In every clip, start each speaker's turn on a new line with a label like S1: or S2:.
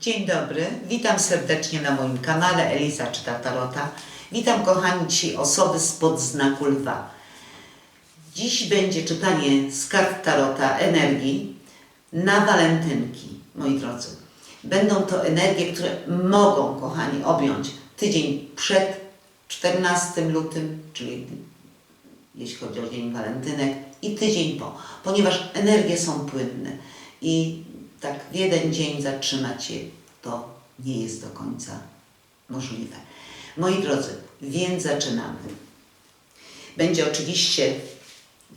S1: Dzień dobry, witam serdecznie na moim kanale Eliza Czyta Tarota. Witam kochani dzisiaj osoby spod znaku lwa. Dziś będzie czytanie z kart Tarota energii na walentynki, moi drodzy. Będą to energie, które mogą, kochani, objąć tydzień przed 14 lutym, czyli jeśli chodzi o Dzień Walentynek, i tydzień po, ponieważ energie są płynne i tak w jeden dzień zatrzymać je to nie jest do końca możliwe. Moi drodzy, więc zaczynamy. Będzie oczywiście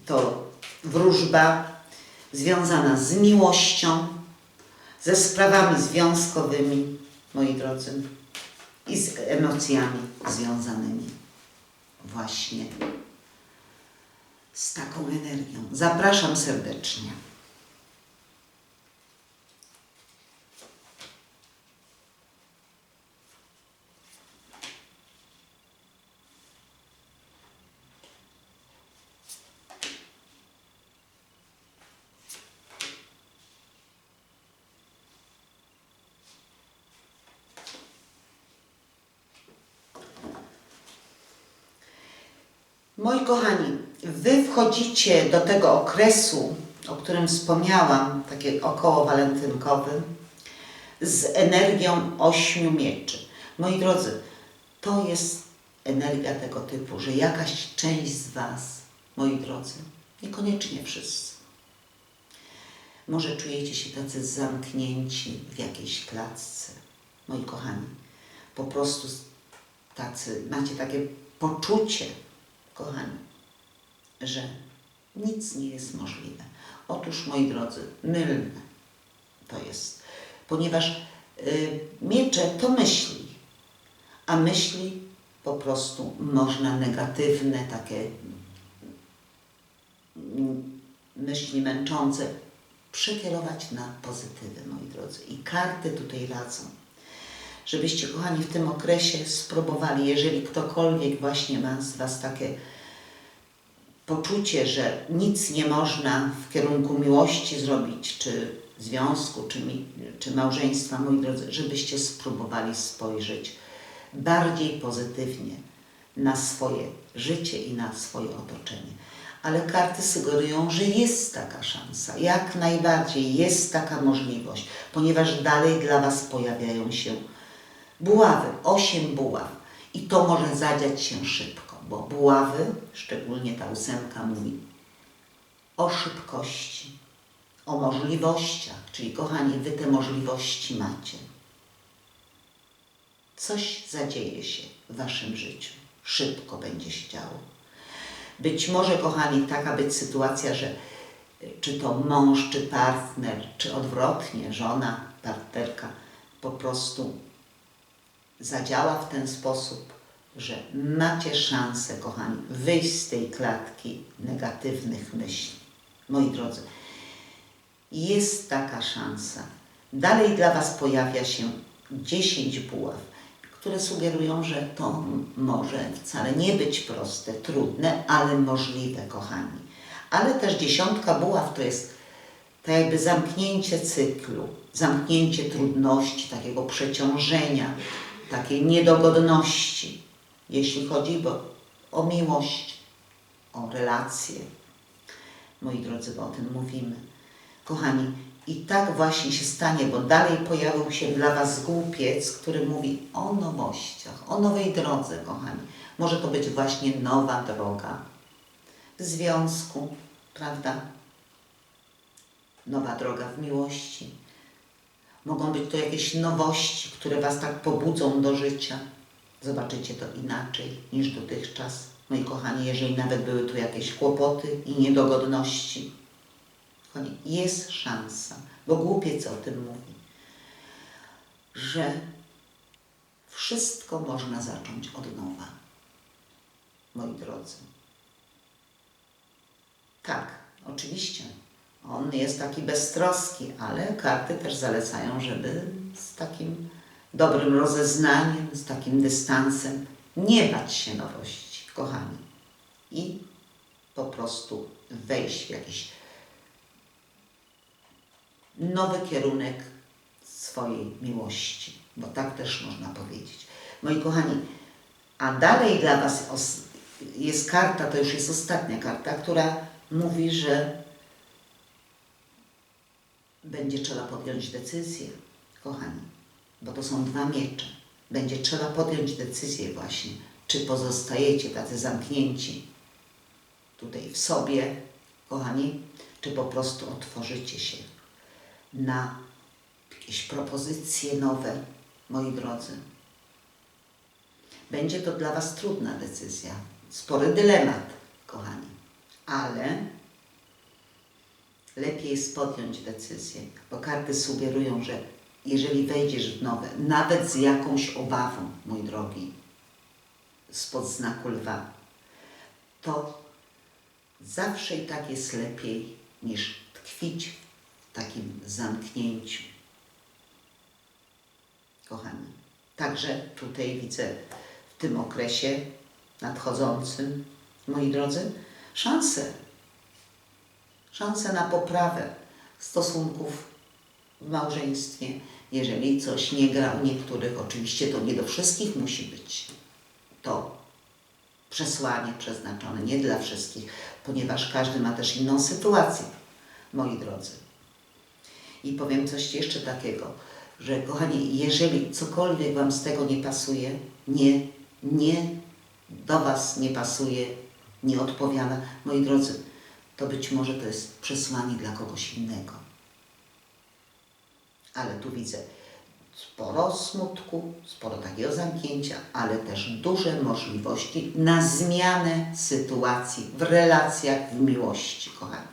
S1: to wróżba związana z miłością, ze sprawami związkowymi, moi drodzy, i z emocjami związanymi właśnie z taką energią. Zapraszam serdecznie. Moi kochani, wy wchodzicie do tego okresu, o którym wspomniałam, taki około walentynkowy, z energią ośmiu mieczy. Moi drodzy, to jest energia tego typu, że jakaś część z Was, moi drodzy, niekoniecznie wszyscy, może czujecie się tacy zamknięci w jakiejś klatce. Moi kochani, po prostu tacy, macie takie poczucie, kochani, że nic nie jest możliwe. Otóż, moi drodzy, mylne to jest, ponieważ y, miecze to myśli, a myśli po prostu można negatywne, takie mm, myśli męczące przekierować na pozytywy, moi drodzy. I karty tutaj radzą żebyście, kochani, w tym okresie spróbowali, jeżeli ktokolwiek właśnie ma z Was takie poczucie, że nic nie można w kierunku miłości zrobić, czy związku, czy, mi, czy małżeństwa, moi drodzy, żebyście spróbowali spojrzeć bardziej pozytywnie na swoje życie i na swoje otoczenie. Ale karty sugerują, że jest taka szansa, jak najbardziej jest taka możliwość, ponieważ dalej dla Was pojawiają się buławy, osiem buław. I to może zadziać się szybko, bo buławy, szczególnie ta ósemka mówi o szybkości, o możliwościach, czyli kochani, wy te możliwości macie. Coś zadzieje się w waszym życiu. Szybko będzie się działo. Być może, kochani, taka być sytuacja, że czy to mąż, czy partner, czy odwrotnie, żona, partnerka, po prostu zadziała w ten sposób, że macie szansę, kochani, wyjść z tej klatki negatywnych myśli. Moi drodzy, jest taka szansa. Dalej dla Was pojawia się 10 buław, które sugerują, że to może wcale nie być proste, trudne, ale możliwe, kochani. Ale też dziesiątka buław to jest tak jakby zamknięcie cyklu, zamknięcie trudności, takiego przeciążenia, takiej niedogodności, jeśli chodzi o miłość, o relacje. Moi drodzy, bo o tym mówimy. Kochani, i tak właśnie się stanie, bo dalej pojawił się dla Was głupiec, który mówi o nowościach, o nowej drodze, kochani. Może to być właśnie nowa droga w związku, prawda? Nowa droga w miłości, Mogą być to jakieś nowości, które Was tak pobudzą do życia. Zobaczycie to inaczej niż dotychczas. Moi kochani, jeżeli nawet były tu jakieś kłopoty i niedogodności, kochani, jest szansa, bo głupiec o tym mówi, że wszystko można zacząć od nowa. Moi drodzy. Tak, oczywiście, on jest taki beztroski, ale karty też zalecają, żeby z takim dobrym rozeznaniem, z takim dystansem nie bać się nowości, kochani. I po prostu wejść w jakiś nowy kierunek swojej miłości, bo tak też można powiedzieć. Moi kochani, a dalej dla Was jest karta, to już jest ostatnia karta, która mówi, że będzie trzeba podjąć decyzję, kochani, bo to są dwa miecze. Będzie trzeba podjąć decyzję właśnie, czy pozostajecie tacy zamknięci tutaj w sobie, kochani, czy po prostu otworzycie się na jakieś propozycje nowe, moi drodzy. Będzie to dla Was trudna decyzja, spory dylemat, kochani, ale lepiej jest podjąć decyzję, bo karty sugerują, że jeżeli wejdziesz w nowe, nawet z jakąś obawą, mój drogi, spod znaku lwa, to zawsze i tak jest lepiej niż tkwić w takim zamknięciu. Kochani, także tutaj widzę w tym okresie nadchodzącym, moi drodzy, szansę szansę na poprawę stosunków w małżeństwie. Jeżeli coś nie gra u niektórych, oczywiście to nie do wszystkich musi być to przesłanie przeznaczone, nie dla wszystkich, ponieważ każdy ma też inną sytuację, moi drodzy. I powiem coś jeszcze takiego, że kochani, jeżeli cokolwiek Wam z tego nie pasuje, nie, nie do Was nie pasuje, nie odpowiada, moi drodzy, to być może to jest przesłanie dla kogoś innego. Ale tu widzę sporo smutku, sporo takiego zamknięcia, ale też duże możliwości na zmianę sytuacji w relacjach, w miłości, kochani.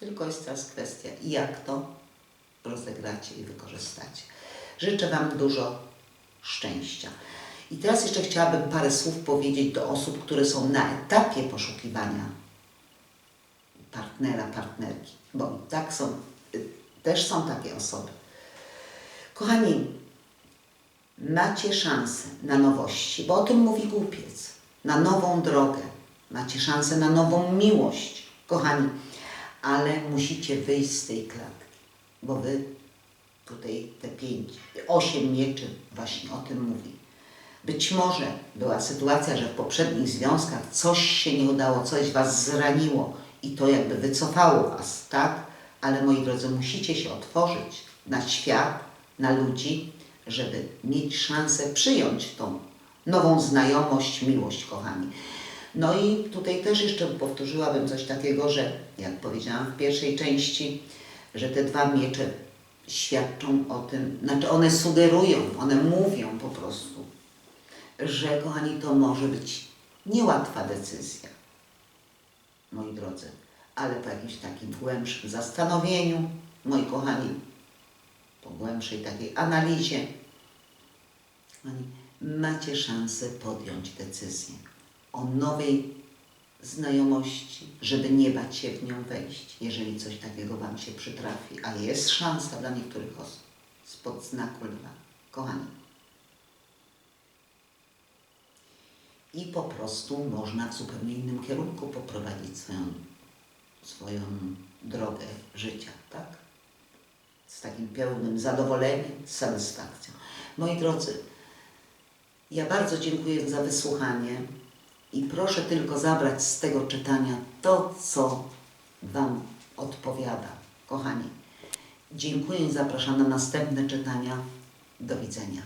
S1: Tylko jest teraz kwestia, jak to rozegracie i wykorzystacie. Życzę Wam dużo szczęścia. I teraz jeszcze chciałabym parę słów powiedzieć do osób, które są na etapie poszukiwania partnera, partnerki, bo tak są, też są takie osoby. Kochani, macie szansę na nowości, bo o tym mówi głupiec, na nową drogę, macie szansę na nową miłość, kochani, ale musicie wyjść z tej klatki, bo wy tutaj te pięć, osiem mieczy właśnie o tym mówi. Być może była sytuacja, że w poprzednich związkach coś się nie udało, coś was zraniło i to jakby wycofało was, tak? Ale moi drodzy, musicie się otworzyć na świat, na ludzi, żeby mieć szansę przyjąć tą nową znajomość, miłość, kochani. No i tutaj też jeszcze powtórzyłabym coś takiego, że jak powiedziałam w pierwszej części, że te dwa miecze świadczą o tym, znaczy one sugerują, one mówią po prostu, że kochani, to może być niełatwa decyzja, moi drodzy, ale po jakimś takim głębszym zastanowieniu, moi kochani, po głębszej takiej analizie, macie szansę podjąć decyzję o nowej znajomości, żeby nie bać się w nią wejść, jeżeli coś takiego Wam się przytrafi, a jest szansa dla niektórych osób spod znaku lwa. Kochani, i po prostu można w zupełnie innym kierunku poprowadzić swoją, swoją drogę życia, tak? Z takim pełnym zadowoleniem, z satysfakcją. Moi drodzy, ja bardzo dziękuję za wysłuchanie i proszę tylko zabrać z tego czytania to, co Wam odpowiada. Kochani, dziękuję i zapraszam na następne czytania. Do widzenia.